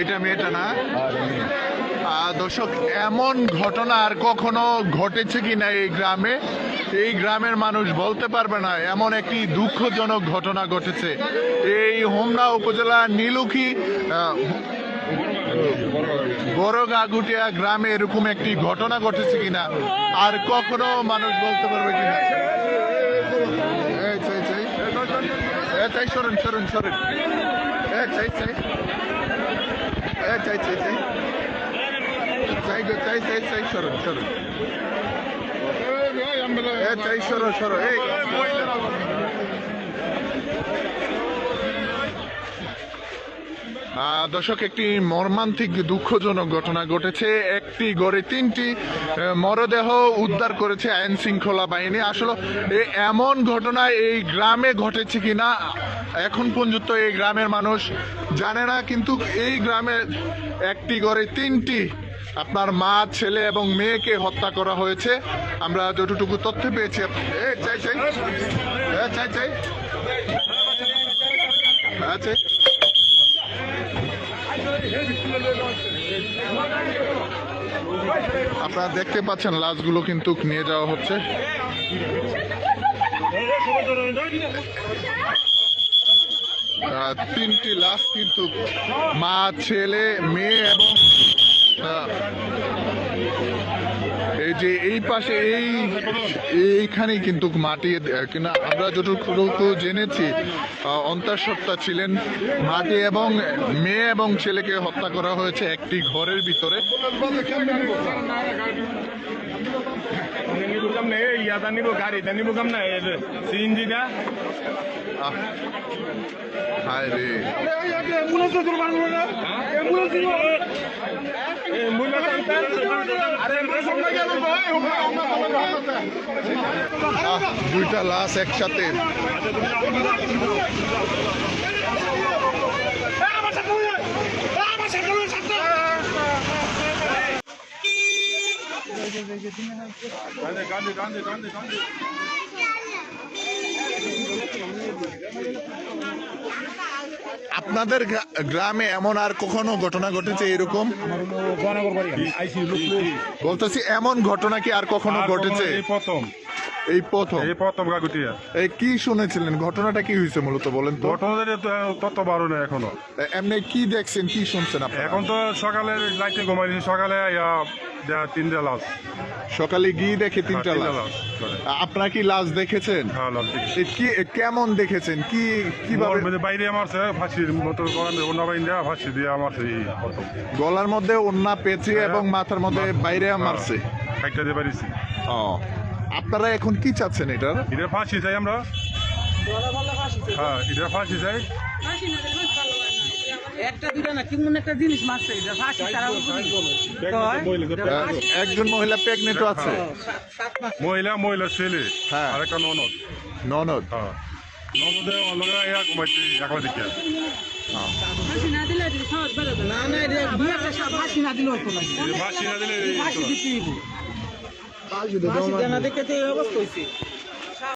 এটা মেয়েটা না? দর্শক, এমন ঘটনা আর কখনো ঘটেছে কি না এই গ্রামে? এই গ্রামের মানুষ বলতে পারবে না, এমন একটি দুঃখজনক ঘটনা ঘটেছে। এই হোমনা উপজেলা নীলুখি বড়গাগুটিয়া গ্রামে এরকম একটি ঘটনা ঘটেছে কিনা? আর কখনো মানুষ বলতে পারবে কিনা? এই, চাই, সরুন, সরুন, সরুন। এই, চাই, চাই। এই, চাই, চাই, চাই। চাই গো, চাই, চাই, চাই, সরুন, সরুন। এই, চাই, সরো, সরো। এই, আহ, দর্শক, একটি মর্মান্তিক, দুঃখজনক ঘটনা ঘটেছে। একটি গড়ে তিনটি মরদেহ উদ্ধার করেছে আইন শৃঙ্খলা বাহিনী। আসলে এমন ঘটনা এই গ্রামে ঘটেছে কিনা, এখন পর্যন্ত এই গ্রামের মানুষ জানে না। কিন্তু এই গ্রামে একটি গড়ে তিনটি, আপনার মা, ছেলে এবং মেয়েকে হত্যা করা হয়েছে। আমরা যতটুকু তথ্য পেয়েছি চাই চাই। চাই চাই। চাই। আপনারা দেখতে পাচ্ছেন, লাশগুলো কিন্তু নিয়ে যাওয়া হচ্ছে। তিনটি লাশ কিন্তু মা, ছেলে, মেয়ে এবং এই যে এই পাশে এই, এইখানেই কিন্তু মাটি, কিনা আমরা যতটুকু জেনেছি অন্তঃসত্ত্বা ছিলেন মাটি এবং মেয়ে এবং ছেলেকে হত্যা করা হয়েছে একটি ঘরের ভিতরে। নিবো কাম না এই ইয়াদা নিবো গাড়িটা নিবো কাম না সিএনজি না আহ, হায় রে আহ, দুইটা লাশ একসাথে। আপনাদের গ্রামে এমন আর কখনো ঘটনা ঘটেছে এরকম? বলতেছি এমন ঘটনা কি আর কখনো ঘটেছে? এই প্রথম। এই প্রথম? এই প্রথম কাকুটিয়া এই কি শুনেছিলেন? ঘটনাটা কি হয়েছে মূলত বলেন তো? ঘটনাদের তত বারো না এখনও। এমনি কি দেখছেন কি শুনছেন আপনি এখন তো সকালে লাইটে ঘুমাইছি সকালে তিনটা লাশ। সকালে গিয়ে দেখে তিনটা তিনটা লাশ। আপনারা কি লাশ দেখেছেন? হ্যাঁ। কি কেমন দেখেছেন? কি কীভাবে মধ্যে বাইরে মারছে ফাঁসির মতো অন্য বাইন দেওয়া ফাঁসি দিয়ে মারছে এই গলার মধ্যে ওন্না পেঁচিয়ে এবং মাথার মধ্যে বাইরে মারছে। একটা দিয়ে পারিছি ও আপনারা এখন কি চাচ্ছেন এটার? এটা ফাঁসি চাই আমরা। হ্যাঁ এটা ফাঁসি চাই। একটা দুটা না কেমন একটা জিনিস মারছে এটা ফাঁসি তারা একজন মহিলা প্রেগনেন্ট আছে। মহিলা মহিলা ছেলে। হ্যাঁ। আর একটা ননদ। ননদ। হ্যাঁ। ননদে ইয়া একলা দিকে না দিলে না ফাঁসি না হতো না ফাঁসি না দিলে ফাঁসি দিতে ফাঁসি জানা দেখে তো এই অবস্থা হয়েছে